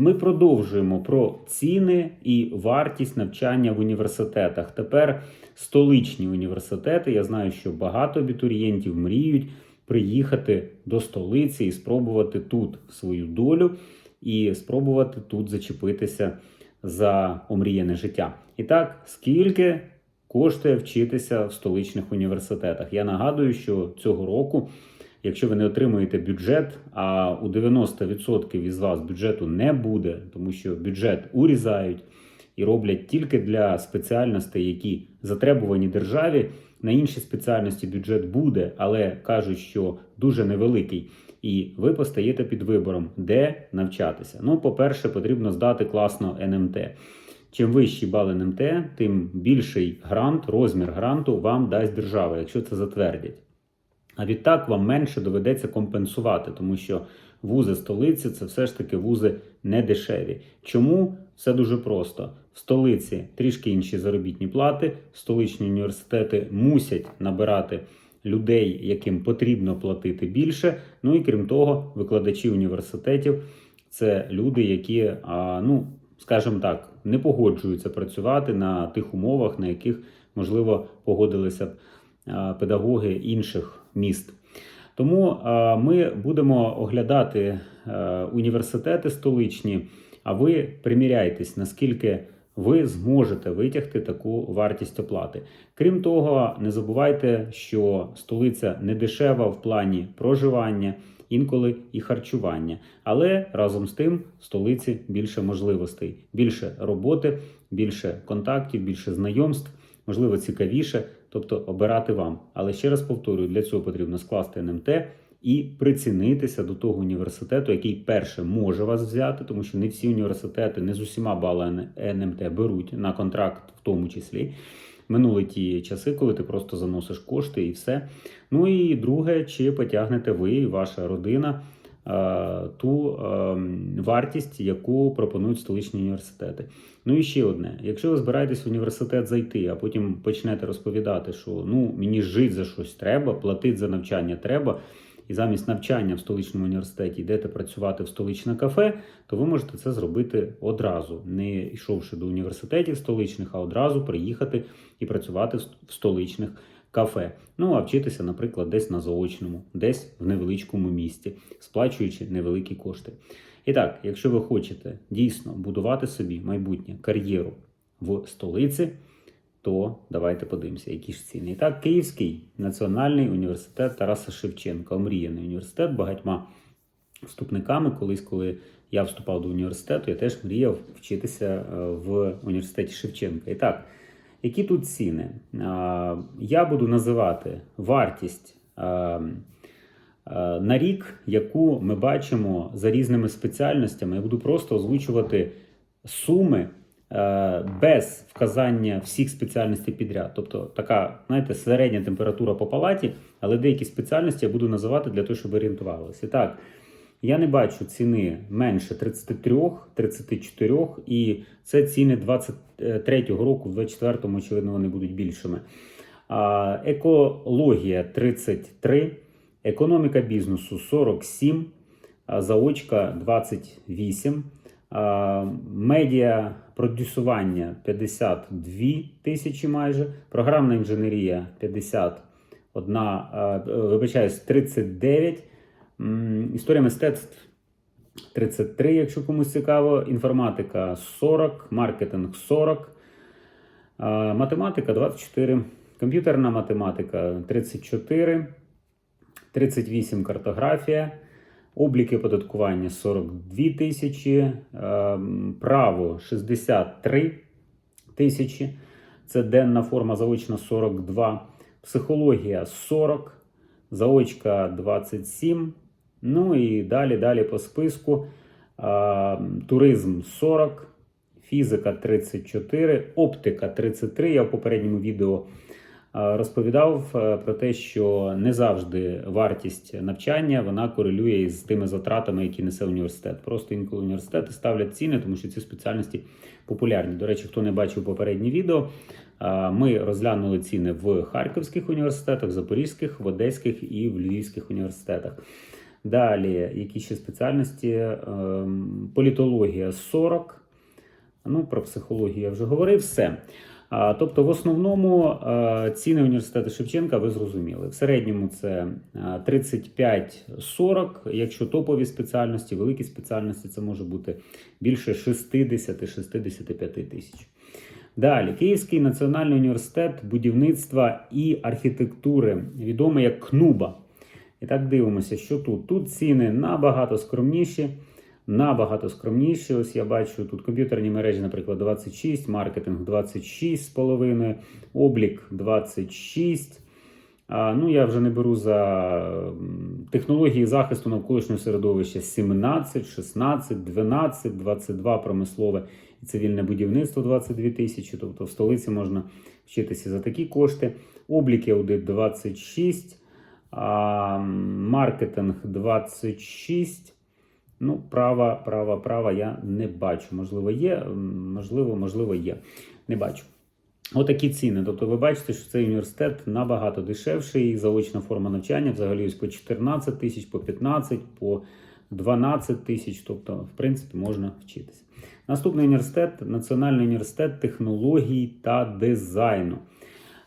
Ми продовжуємо про ціни і вартість навчання в університетах. Тепер столичні університети. Я знаю, що багато абітурієнтів мріють приїхати до столиці і спробувати тут свою долю, і спробувати тут зачепитися за омріяне життя. І так, скільки коштує вчитися в столичних університетах? Я нагадую, що цього року. Якщо ви не отримуєте бюджет, а у 90% із вас бюджету не буде, тому що бюджет урізають і роблять тільки для спеціальностей, які затребувані державі. На інші спеціальності бюджет буде, але кажуть, що дуже невеликий. І ви постаєте під вибором, де навчатися. Ну, по-перше, потрібно здати класно НМТ. Чим вищі бали НМТ, тим більший грант, розмір гранту вам дасть держава, якщо це затвердять. А відтак вам менше доведеться компенсувати, тому що вузи столиці це все ж таки вузи не дешеві. Чому? Все дуже просто. В столиці трішки інші заробітні плати, столичні університети мусять набирати людей, яким потрібно платити більше. Ну і крім того, викладачі університетів це люди, які, ну, скажімо так, не погоджуються працювати на тих умовах, на яких, можливо, погодилися б педагоги інших міст. Тому ми будемо оглядати університети столичні, а ви приміряйтесь, наскільки ви зможете витягти таку вартість оплати. Крім того, не забувайте, що столиця не дешева в плані проживання, інколи і харчування. Але разом з тим в столиці більше можливостей, більше роботи, більше контактів, більше знайомств, можливо, цікавіше, тобто обирати вам. Але ще раз повторюю, для цього потрібно скласти НМТ. І прицінитися до того університету, який перше може вас взяти, тому що не всі університети не з усіма балами НМТ беруть на контракт, в тому числі. Минули ті часи, коли ти просто заносиш кошти і все. Ну і друге, чи потягнете ви і ваша родина ту е, вартість, яку пропонують столичні університети. Ну і ще одне: якщо ви збираєтесь в університет зайти, а потім почнете розповідати, що ну мені жити за щось треба, платити за навчання треба. І замість навчання в столичному університеті йдете працювати в столичне кафе, то ви можете це зробити одразу, не йшовши до університетів столичних, а одразу приїхати і працювати в столичних кафе. Ну а вчитися, наприклад, десь на заочному, десь в невеличкому місті, сплачуючи невеликі кошти. І так, якщо ви хочете дійсно будувати собі майбутнє кар'єру в столиці то давайте подивимося, які ж ціни. І так, Київський національний університет Тараса Шевченка, омріяний університет багатьма вступниками. Колись, коли я вступав до університету, я теж мріяв вчитися е, в університеті Шевченка. І так, які тут ціни? Я буду називати вартість. На рік, яку ми бачимо за різними спеціальностями, я буду просто озвучувати суми без вказання всіх спеціальностей підряд. Тобто така, знаєте, середня температура по палаті, але деякі спеціальності я буду називати для того, щоб орієнтувалися. Так, я не бачу ціни менше 33, 34, і це ціни 23-го року, в 24-му, очевидно, вони будуть більшими. Екологія 33, економіка бізнесу 47, заочка 28. Медіа продюсування 52 тисячі майже, програмна інженерія 51, вибачаюсь, 39, історія мистецтв. 33, якщо комусь цікаво, інформатика 40, маркетинг 40, математика 24, комп'ютерна математика 34, 38 картографія. Обліки оподаткування 42 тисячі, право 63 тисячі. Це денна форма заочна 42, психологія 40, заочка 27. Ну і далі далі по списку. Туризм 40, фізика 34, оптика 33. Я в попередньому відео розповідав е, про те, що не завжди вартість навчання вона корелює з тими затратами, які несе університет. Просто інколи університети ставлять ціни, тому що ці спеціальності популярні. До речі, хто не бачив попереднє відео, ми розглянули ціни в Харківських університетах, Запорізьких, в Одеських і в Львівських університетах. Далі, які ще спеціальності? Ем, Політологія 40. Ну, про психологію я вже говорив. Все. Тобто, в основному е, ціни університету Шевченка ви зрозуміли. В середньому це е, 35-40, якщо топові спеціальності, великі спеціальності, це може бути більше 60-65 тисяч. Далі, Київський національний університет будівництва і архітектури, відомий як КНУБА. І так дивимося, що тут. Тут ціни набагато скромніші. Набагато скромніші. Ось я бачу тут комп'ютерні мережі, наприклад, 26, маркетинг 26,5, облік 26. А, ну, я вже не беру за технології захисту навколишнього середовища 17, 16, 12, 22 промислове і цивільне будівництво 22 тисячі. Тобто в столиці можна вчитися за такі кошти. Облік і аудит 26, маркетинг 26. Ну, права, права, права я не бачу. Можливо, є, можливо, можливо, є. Не бачу. Отакі ціни. Тобто, ви бачите, що цей університет набагато дешевший. Заочна форма навчання взагалі ось по 14 тисяч, по 15, по 12 тисяч. Тобто, в принципі, можна вчитися. Наступний університет Національний університет технологій та дизайну.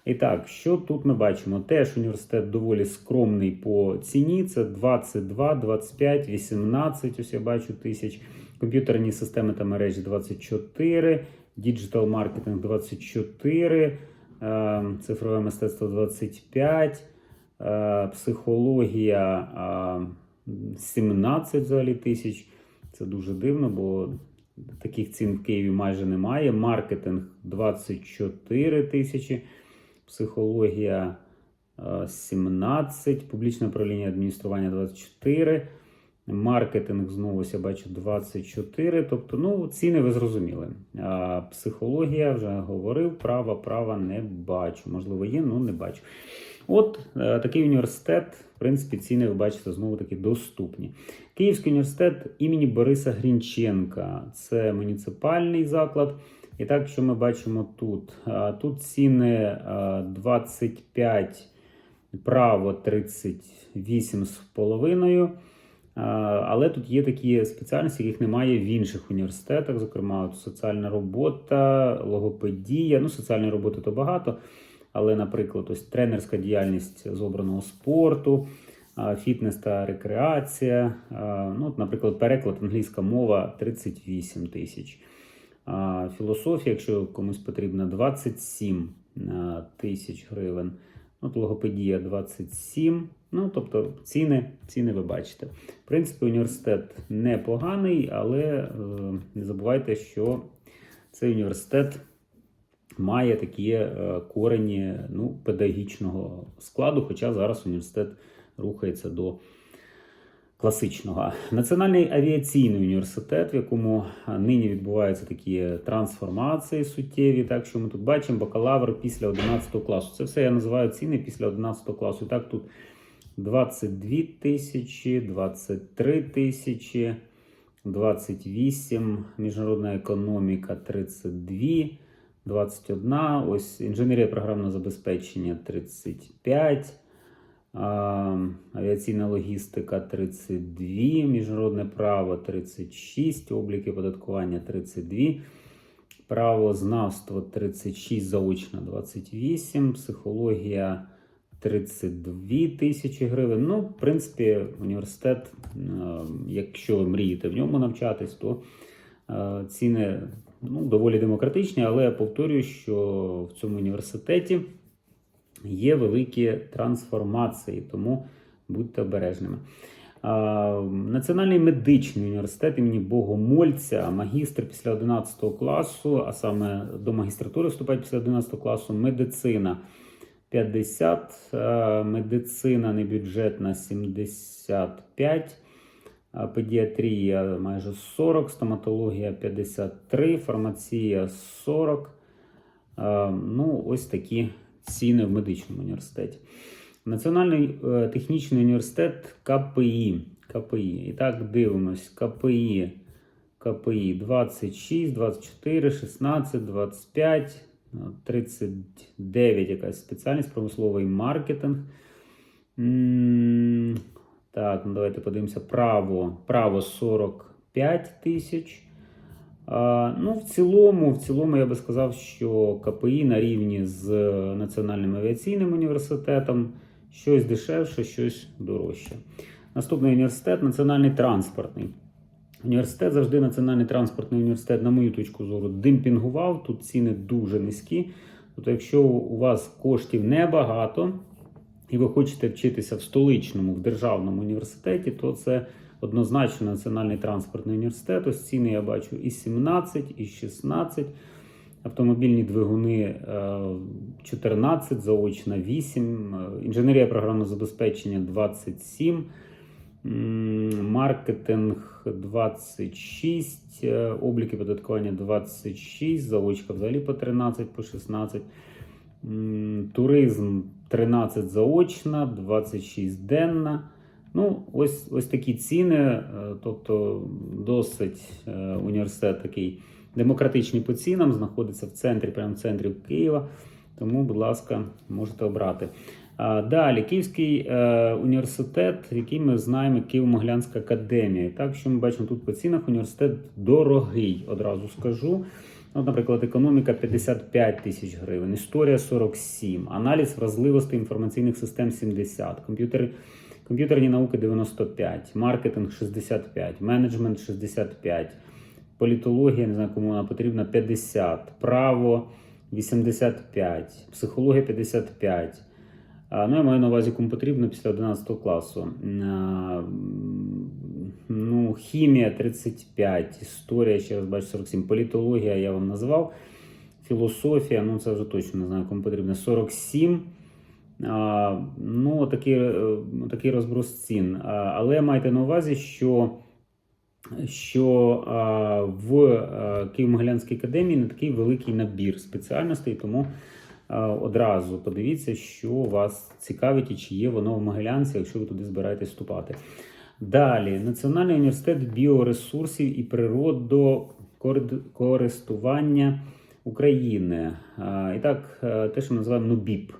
І так, що тут ми бачимо? Теж університет доволі скромний по ціні. Це 22, 25, 18, ось я бачу тисяч. Комп'ютерні системи та мережі 24, діджитал маркетинг 24, е, цифрове мистецтво 25, е, психологія е, 17 взагалі тисяч. Це дуже дивно, бо таких цін в Києві майже немає. Маркетинг 24 тисячі психологія е, 17, публічне управління адміністрування 24, маркетинг знову я бачу 24. Тобто, ну, ціни ви зрозуміли. А психологія вже говорив, права, права не бачу. Можливо, є, але не бачу. От е, такий університет, в принципі, ціни ви бачите знову таки доступні. Київський університет імені Бориса Грінченка це муніципальний заклад. І так, що ми бачимо тут? Тут ціни 25, право 38,5. А, Але тут є такі спеціальності, яких немає в інших університетах, зокрема, соціальна робота, логопедія. Ну, соціальної роботи то багато, але, наприклад, ось тренерська діяльність з обраного спорту, фітнес та рекреація. Ну, от, Наприклад, переклад англійська мова 38 тисяч. Філософія, якщо комусь потрібно, 27 тисяч гривень. От логопедія 27. Ну, тобто ціни, ціни ви бачите. В принципі, університет непоганий, але е, не забувайте, що цей університет має такі е, корені ну, педагогічного складу, хоча зараз університет рухається до класичного. Національний авіаційний університет, в якому нині відбуваються такі трансформації суттєві. Так що ми тут бачимо бакалавр після 11 класу. Це все я називаю ціни після 11 класу. Так тут 22 тисячі, 23 тисячі, 28, міжнародна економіка 32. 21, ось інженерія програмного забезпечення 35, а, авіаційна логістика 32, міжнародне право 36, обліки податкування 32, правознавство 36, заочна 28, психологія 32 тисячі гривень. Ну, в принципі, університет, е, якщо ви мрієте в ньому навчатись, то е, ціни ну, доволі демократичні, але я повторюю, що в цьому університеті є великі трансформації, тому будьте обережними. Національний медичний університет імені Богомольця, магістр після 11 класу, а саме до магістратури вступають після 11 класу, медицина 50, медицина небюджетна 75. Педіатрія майже 40, стоматологія 53, фармація 40. Ну, ось такі ціни в медичному університеті. Національний е, технічний університет КПІ. КПІ. І так, дивимось. КПІ. КПІ 26, 24, 16, 25, 39 якась спеціальність, промисловий маркетинг. Так, ну давайте подивимося. Право, право 45 тисяч. Ну, в цілому, в цілому, я би сказав, що КПІ на рівні з Національним авіаційним університетом щось дешевше, щось дорожче. Наступний університет національний транспортний. Університет завжди національний транспортний університет, на мою точку зору, демпінгував. Тут ціни дуже низькі. Тобто, якщо у вас коштів небагато, і ви хочете вчитися в столичному, в державному університеті, то це однозначно Національний транспортний університет. Ось ціни я бачу і 17, і 16. Автомобільні двигуни е, 14, заочна 8, е, інженерія програмного забезпечення 27, маркетинг 26, е, обліки податкування 26, заочка взагалі по 13, по 16. Туризм 13 заочна, 26 денна. Ну, ось, ось такі ціни. е, Тобто, досить е, університет такий демократичний по цінам, знаходиться в центрі, прямо в центрі Києва. Тому, будь ласка, можете обрати. Далі, Київський е, університет, який ми знаємо, Києво-Могилянська академія. Так, що ми бачимо тут по цінах, університет дорогий, одразу скажу. От, наприклад, економіка 55 тисяч гривень, історія 47, аналіз вразливостей інформаційних систем 70, комп'ютери, комп'ютерні науки 95, маркетинг 65, менеджмент 65, політологія, не знаю, кому вона потрібна, 50, право 85, психологія 55. Ну, я маю на увазі, кому потрібно після 11 класу. Ну, хімія 35, історія, ще раз бачу 47, політологія я вам назвав. Філософія, ну це вже точно не знаю, кому потрібно. 47. Ну, такий, е, такий розброс цін. Але майте на увазі, що, що в а, Києво-Могилянській академії не такий великий набір спеціальностей, тому одразу подивіться, що вас цікавить і чи є воно в Могилянці, якщо ви туди збираєтесь вступати. Далі, Національний університет біоресурсів і природокористування України. І так, е, те, що ми називаємо НУБІП.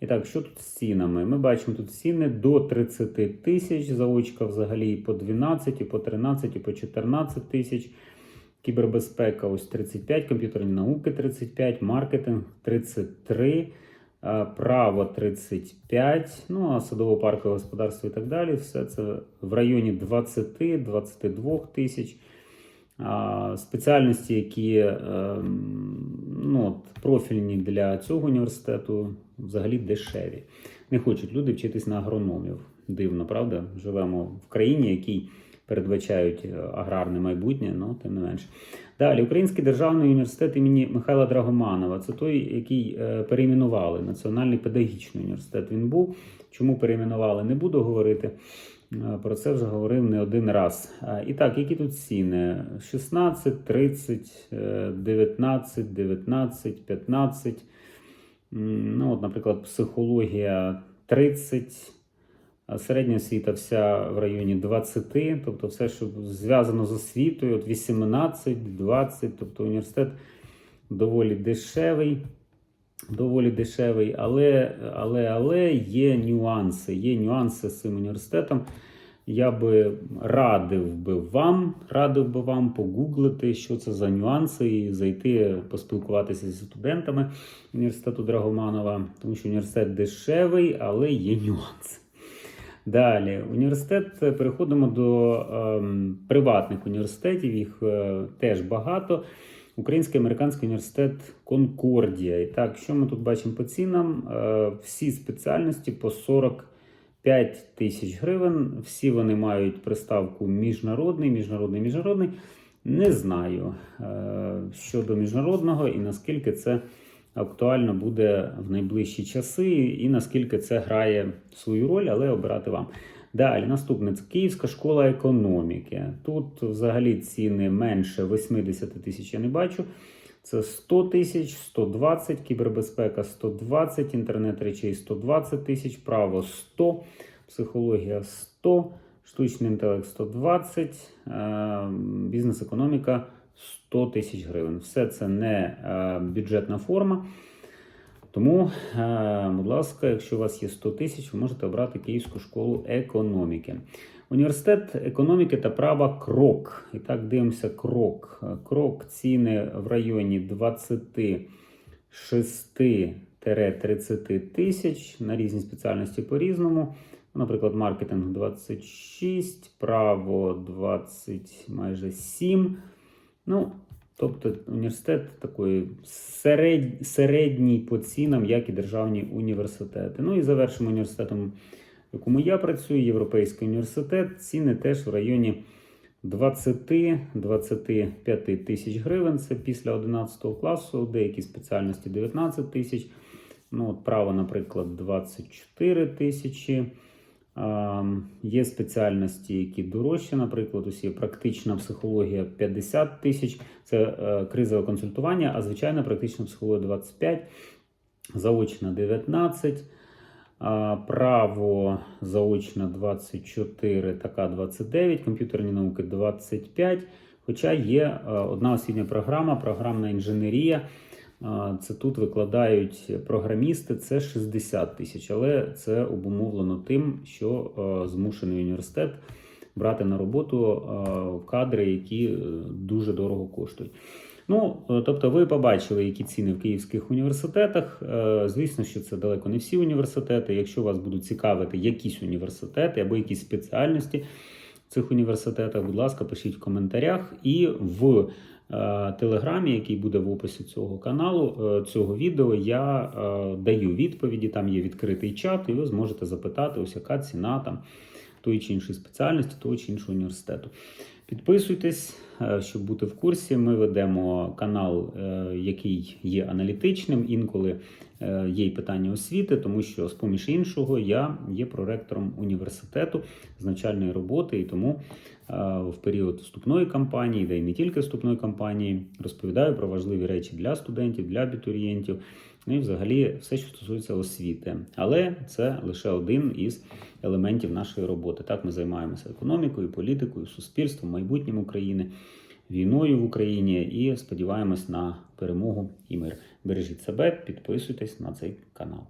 І так, що тут з цінами? Ми бачимо тут ціни до 30 тисяч, заочка взагалі і по 12, і по 13, і по 14 тисяч. Кібербезпека ось 35, комп'ютерні науки 35, маркетинг 33, право 35, ну а садово-паркове господарство і так далі. Все це в районі 20-22 тисяч. Спеціальності, які ем, ну, от, профільні для цього університету, взагалі дешеві. Не хочуть люди вчитись на агрономів. Дивно, правда? Живемо в країні, якій передбачають е, аграрне майбутнє, але тим не менше. Далі, Український державний університет імені Михайла Драгоманова. Це той, який е, перейменували Національний педагогічний університет. Він був. Чому перейменували, не буду говорити. Е, Про це вже говорив не один раз. І так, які тут ціни? 16, 30, е, 19, 19, 15. Ну, от, наприклад, психологія 30, середня освіта вся в районі 20, тобто все, що зв'язано з освітою, от 18, 20, тобто університет доволі дешевий. Доволі дешевий, але, але, але є нюанси. Є нюанси з цим університетом. Я би радив би вам, радив би вам погуглити, що це за нюанси, і зайти поспілкуватися зі студентами університету Драгоманова, тому що університет дешевий, але є нюанси. Далі, університет, переходимо до ем, приватних університетів, їх е, теж багато. Український американський університет Конкордія. І так, що ми тут бачимо по цінам? Е, всі спеціальності по 45 тисяч гривень. Всі вони мають приставку міжнародний, міжнародний, міжнародний. Не знаю е, щодо міжнародного і наскільки це актуально буде в найближчі часи, і наскільки це грає свою роль, але обирати вам. Далі, наступне це Київська школа економіки. Тут взагалі ціни менше 80 тисяч я не бачу. Це 100 тисяч, 120, кібербезпека 120, інтернет речей 120 тисяч, право 100, психологія 100, штучний інтелект 120, е, бізнес-економіка 100 тисяч гривень. Все це не е, бюджетна форма. Тому, е, будь ласка, якщо у вас є 100 тисяч, ви можете обрати Київську школу економіки. Університет економіки та права крок. І так дивимося крок. Крок ціни в районі 26-30 тисяч на різні спеціальності по-різному. Наприклад, маркетинг 26, право 20, майже 7. Ну, тобто університет такий серед, середній по цінам, як і державні університети. Ну і завершимо університетом, в якому я працюю, Європейський університет. Ціни теж в районі 20-25 тисяч гривень. Це після 11 класу, деякі спеціальності 19 тисяч. Ну, от право, наприклад, 24 тисячі. А, Є спеціальності, які дорожчі, наприклад, є практична психологія 50 тисяч, це е, кризове консультування, а звичайна практична психологія 25, заочна 19, право заочна 24, така 29, комп'ютерні науки 25. Хоча є е, одна освітня програма, програмна інженерія. Це тут викладають програмісти, це 60 тисяч, але це обумовлено тим, що е, змушений університет брати на роботу е, кадри, які е, дуже дорого коштують. Ну, тобто, ви побачили, які ціни в київських університетах. Звісно, що це далеко не всі університети. Якщо вас будуть цікавити якісь університети або якісь спеціальності в цих університетах, будь ласка, пишіть в коментарях і в телеграмі, який буде в описі цього каналу, е, цього відео, я е, даю відповіді. Там є відкритий чат, і ви зможете запитати, ось яка ціна там тої чи іншої спеціальності, того чи іншого університету. Підписуйтесь, е, щоб бути в курсі. Ми ведемо канал, е, який є аналітичним. Інколи е, є й питання освіти, тому що, з поміж іншого, я є проректором університету з навчальної роботи, і тому в період вступної кампанії, де й не тільки вступної кампанії, розповідаю про важливі речі для студентів, для абітурієнтів. Ну і взагалі все, що стосується освіти. Але це лише один із елементів нашої роботи. Так, ми займаємося економікою, політикою, суспільством, майбутнім України, війною в Україні і сподіваємось на перемогу і мир. Бережіть себе, підписуйтесь на цей канал.